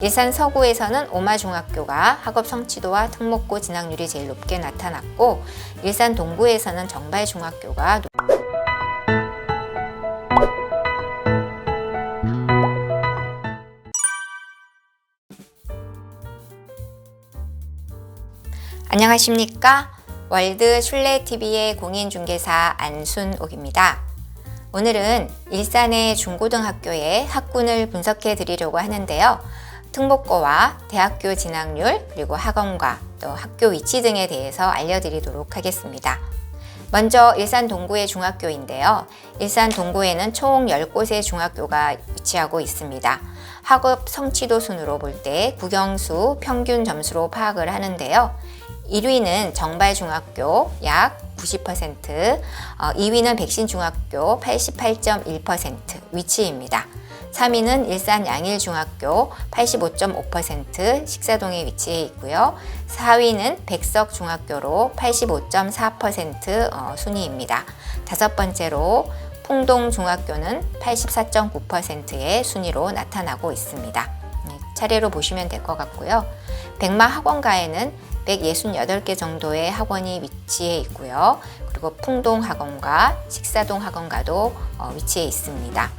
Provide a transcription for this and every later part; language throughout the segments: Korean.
일산 서구에서는 오마중학교가 학업 성취도와 특목고 진학률이 제일 높게 나타났고 일산 동구에서는 정발중학교가 높- 안녕하십니까? 월드 슐레TV의 공인중개사 안순옥입니다. 오늘은 일산의 중고등학교의 학군을 분석해 드리려고 하는데요. 특목고와 대학교 진학률, 그리고 학원과 또 학교 위치 등에 대해서 알려드리도록 하겠습니다. 먼저 일산 동구의 중학교인데요. 일산 동구에는 총 10곳의 중학교가 위치하고 있습니다. 학업 성취도 순으로 볼 때 국영수 평균 점수로 파악을 하는데요. 1위는 정발중학교 약 90%, 어, 2위는 백신중학교 88.1% 위치입니다. 3위는 일산 양일중학교 85.5% 식사동에 위치해 있고요. 4위는 백석중학교로 85.4% 어, 순위입니다. 다섯 번째로 풍동중학교는 84.9%의 순위로 나타나고 있습니다. 네, 차례로 보시면 될 것 같고요. 백마 학원가에는 168개 정도의 학원이 위치해 있고요. 그리고 풍동 학원과 식사동 학원과도 어, 위치해 있습니다.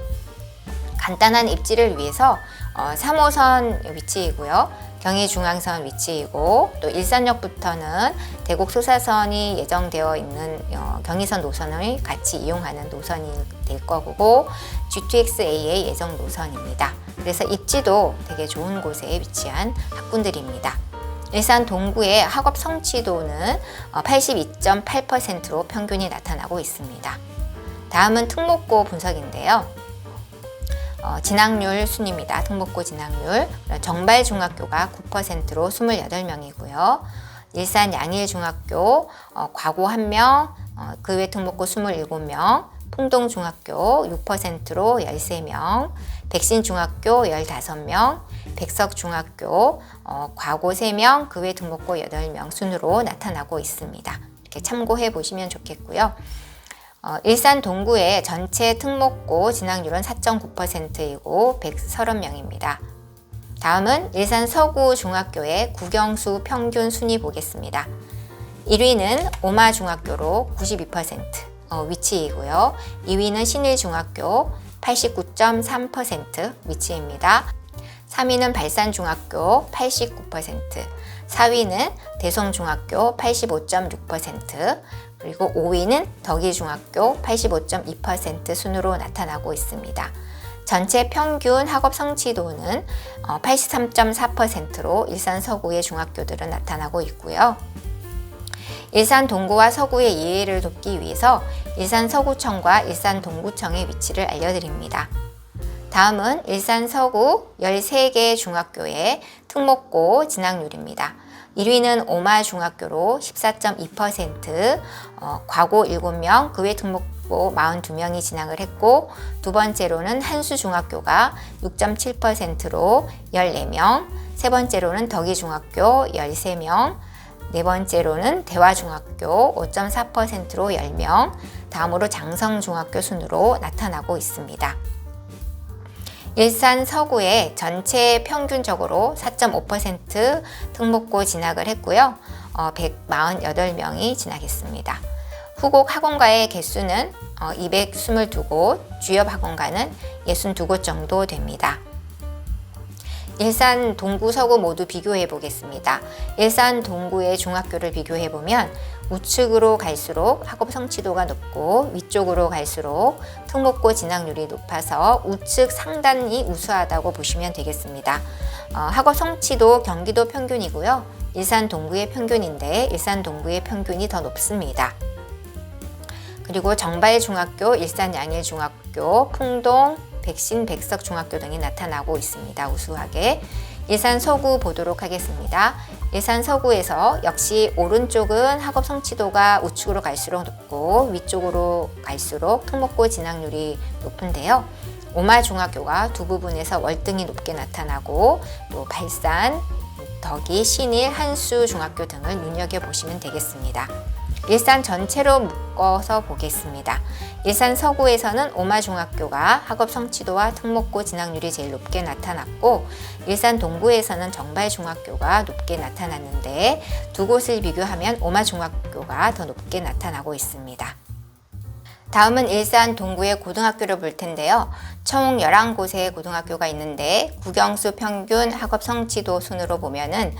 간단한 입지를 위해서 어, 3호선 위치이고요. 경의중앙선 위치이고 또 일산역부터는 대곡 소사선이 예정되어 있는 어, 경의선 노선을 같이 이용하는 노선이 될 거고 GTX-A의 예정 노선입니다. 그래서 입지도 되게 좋은 곳에 위치한 학군들입니다. 일산 동구의 학업 성취도는 82.8%로 평균이 나타나고 있습니다. 다음은 특목고 분석인데요. 어, 진학률 순입니다. 특목고 진학률. 정발 중학교가 9%로 28명이고요. 일산 양일 중학교 어, 과고 1명, 어, 그외 특목고 27명, 풍동 중학교 6%로 13명, 백신 중학교 15명, 백석 중학교 어, 과고 3명, 그 외 등록고 8명 순으로 나타나고 있습니다. 이렇게 참고해 보시면 좋겠고요. 어, 일산 동구의 전체 특목고 진학률은 4.9%이고 130명입니다. 다음은 일산 서구 중학교의 국영수 평균 순위 보겠습니다. 1위는 오마중학교로 92% 어, 위치이고요. 2위는 신일중학교 89.3% 위치입니다. 3위는 발산중학교 89%, 4위는 대성중학교 85.6%, 그리고 5위는 덕이중학교 85.2% 순으로 나타나고 있습니다. 전체 평균 학업 성취도는 83.4%로 일산 서구의 중학교들은 나타나고 있고요. 일산 동구와 서구의 이해를 돕기 위해서 일산 서구청과 일산 동구청의 위치를 알려드립니다. 다음은 일산 서구 13개 중학교의 특목고 진학률입니다. 1위는 오마 중학교로 14.2%, 어, 과고 7명, 그외 특목고 42명이 진학을 했고, 두 번째로는 한수 중학교가 6.7%로 14명, 세 번째로는 덕이 중학교 13명, 네 번째로는 대화중학교 5.4%로 10명, 다음으로 장성중학교 순으로 나타나고 있습니다. 일산 서구에 전체 평균적으로 4.5% 특목고 진학을 했고요. 어, 148명이 진학했습니다. 후곡 학원가의 개수는 어, 222곳, 주협 학원가는 62곳 정도 됩니다. 일산 동구 서구 모두 비교해 보겠습니다. 일산 동구의 중학교를 비교해 보면 우측으로 갈수록 학업 성취도가 높고 위쪽으로 갈수록 특목고 진학률이 높아서 우측 상단이 우수하다고 보시면 되겠습니다. 어, 학업 성취도 경기도 평균이고요. 일산 동구의 평균인데 일산 동구의 평균이 더 높습니다. 그리고 정발 중학교, 일산 양일 중학교, 풍동, 백신, 백석 중학교 등이 나타나고 있습니다. 우수하게. 일산 서구 보도록 하겠습니다. 일산 서구에서 역시 오른쪽은 학업 성취도가 우측으로 갈수록 높고 위쪽으로 갈수록 특목고 진학률이 높은데요. 오마 중학교가 두 부분에서 월등히 높게 나타나고 또 발산, 덕이, 신일, 한수 중학교 등을 눈여겨 보시면 되겠습니다. 일산 전체로 묶어서 보겠습니다. 일산 서구에서는 오마중학교가 학업 성취도와 특목고 진학률이 제일 높게 나타났고 일산 동구에서는 정발중학교가 높게 나타났는데 두 곳을 비교하면 오마중학교가 더 높게 나타나고 있습니다. 다음은 일산 동구의 고등학교를 볼 텐데요. 총 11곳의 고등학교가 있는데 국영수 평균 학업 성취도 순으로 보면은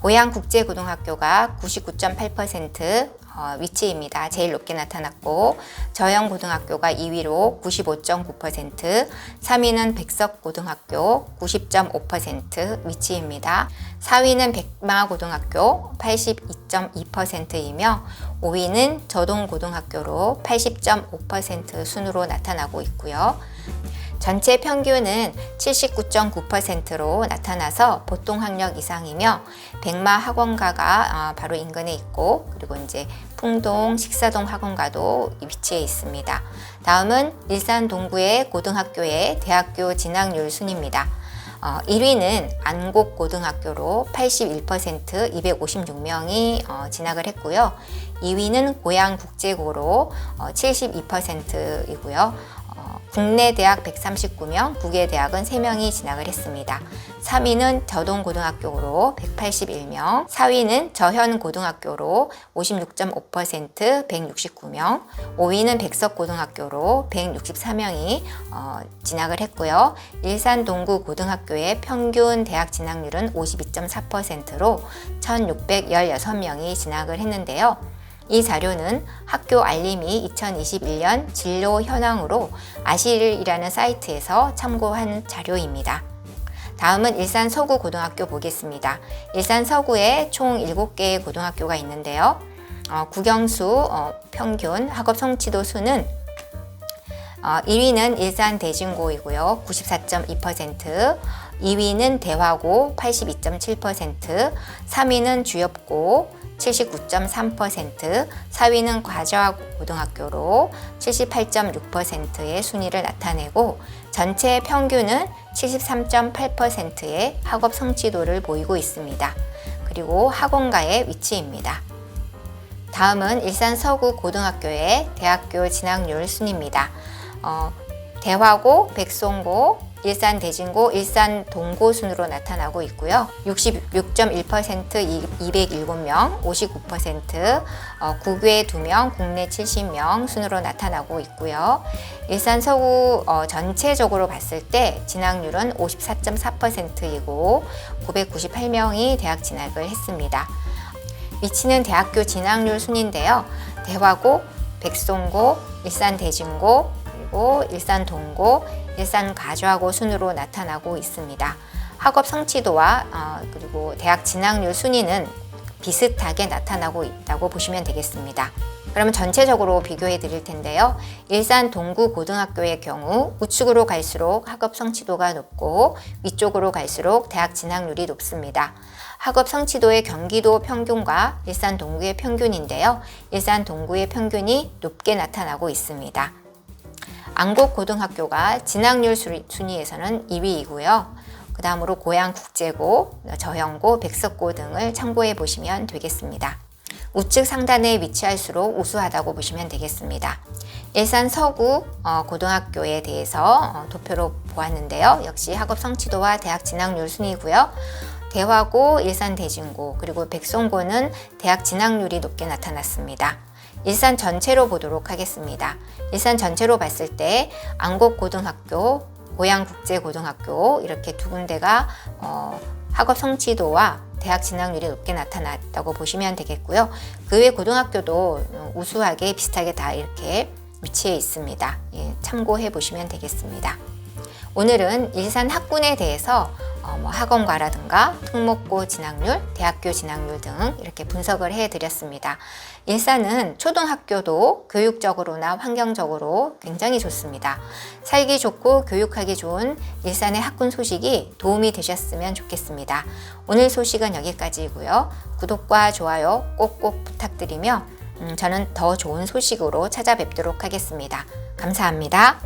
고양국제고등학교가 99.8% 어, 위치입니다. 제일 높게 나타났고 저영 고등학교가 2위로 95.9%, 3위는 백석 고등학교 90.5% 위치입니다. 4위는 백마 고등학교 82.2%이며 5위는 저동 고등학교로 80.5% 순으로 나타나고 있고요. 전체 평균은 79.9%로 나타나서 보통 학력 이상이며 백마 학원가가 어, 바로 인근에 있고 그리고 이제 풍동 식사동 학원가도 위치해 있습니다. 다음은 일산 동구의 고등학교의 대학교 진학률 순입니다. 어, 1위는 안곡고등학교로 81% 256명이 어, 진학을 했고요. 2위는 고양국제고로 어, 72%이고요. 국내 대학 139명, 국외 대학은 3명이 진학을 했습니다. 3위는 저동고등학교로 181명, 4위는 저현고등학교로 56.5% 169명, 5위는 백석고등학교로 164명이 어, 진학을 했고요. 일산 동구고등학교의 평균 대학 진학률은 52.4%로 1,616명이 진학을 했는데요. 이 자료는 학교 알림이 2021년 진로 현황으로 아실이라는 사이트에서 참고한 자료입니다. 다음은 일산 서구 고등학교 보겠습니다. 일산 서구에 총 7개의 고등학교가 있는데요. 어, 국영수 어, 평균 학업 성취도 수는 어, 1위는 일산 대진고이고요. 94.2%, 2위는 대화고 82.7%, 3위는 주엽고 79.3%, 4위는 과저고등학교로 78.6%의 순위를 나타내고 전체 평균은 73.8%의 학업 성취도를 보이고 있습니다. 그리고 학원가의 위치입니다. 다음은 일산 서구 고등학교의 대학교 진학률 순입니다. 어, 대화고, 백송고, 일산 대진고, 일산 동고 순으로 나타나고 있고요. 66.1% 207명, 59% 어, 국외 2명, 국내 70명 순으로 나타나고 있고요. 일산 서구 어, 전체적으로 봤을 때 진학률은 54.4%이고 998명이 대학 진학을 했습니다. 위치는 대학교 진학률 순인데요. 대화고, 백송고, 일산 대진고, 그리고 일산 동고, 일산 가주하고 순으로 나타나고 있습니다. 학업 성취도와 어, 그리고 대학 진학률 순위는 비슷하게 나타나고 있다고 보시면 되겠습니다. 그러면 전체적으로 비교해 드릴 텐데요. 일산 동구 고등학교의 경우 우측으로 갈수록 학업 성취도가 높고 위쪽으로 갈수록 대학 진학률이 높습니다. 학업 성취도의 경기도 평균과 일산 동구의 평균인데요. 일산 동구의 평균이 높게 나타나고 있습니다. 안곡고등학교가 진학률 순위에서는 2위이고요. 그 다음으로 고양국제고, 저형고, 백석고 등을 참고해 보시면 되겠습니다. 우측 상단에 위치할수록 우수하다고 보시면 되겠습니다. 일산 서구 어, 고등학교에 대해서 어, 도표로 보았는데요. 역시 학업 성취도와 대학 진학률 순이고요. 대화고, 일산 대진고, 그리고 백송고는 대학 진학률이 높게 나타났습니다. 일산 전체로 보도록 하겠습니다. 일산 전체로 봤을 때 안곡고등학교, 고양국제고등학교 이렇게 두 군데가 어, 학업 성취도와 대학 진학률이 높게 나타났다고 보시면 되겠고요. 그 외 고등학교도 우수하게 비슷하게 다 이렇게 위치해 있습니다. 예, 참고해 보시면 되겠습니다. 오늘은 일산 학군에 대해서 어, 뭐 학원과라든가 특목고 진학률, 대학교 진학률 등 이렇게 분석을 해드렸습니다. 일산은 초등학교도 교육적으로나 환경적으로 굉장히 좋습니다. 살기 좋고 교육하기 좋은 일산의 학군 소식이 도움이 되셨으면 좋겠습니다. 오늘 소식은 여기까지이고요. 구독과 좋아요 꼭꼭 부탁드리며 음, 저는 더 좋은 소식으로 찾아뵙도록 하겠습니다. 감사합니다.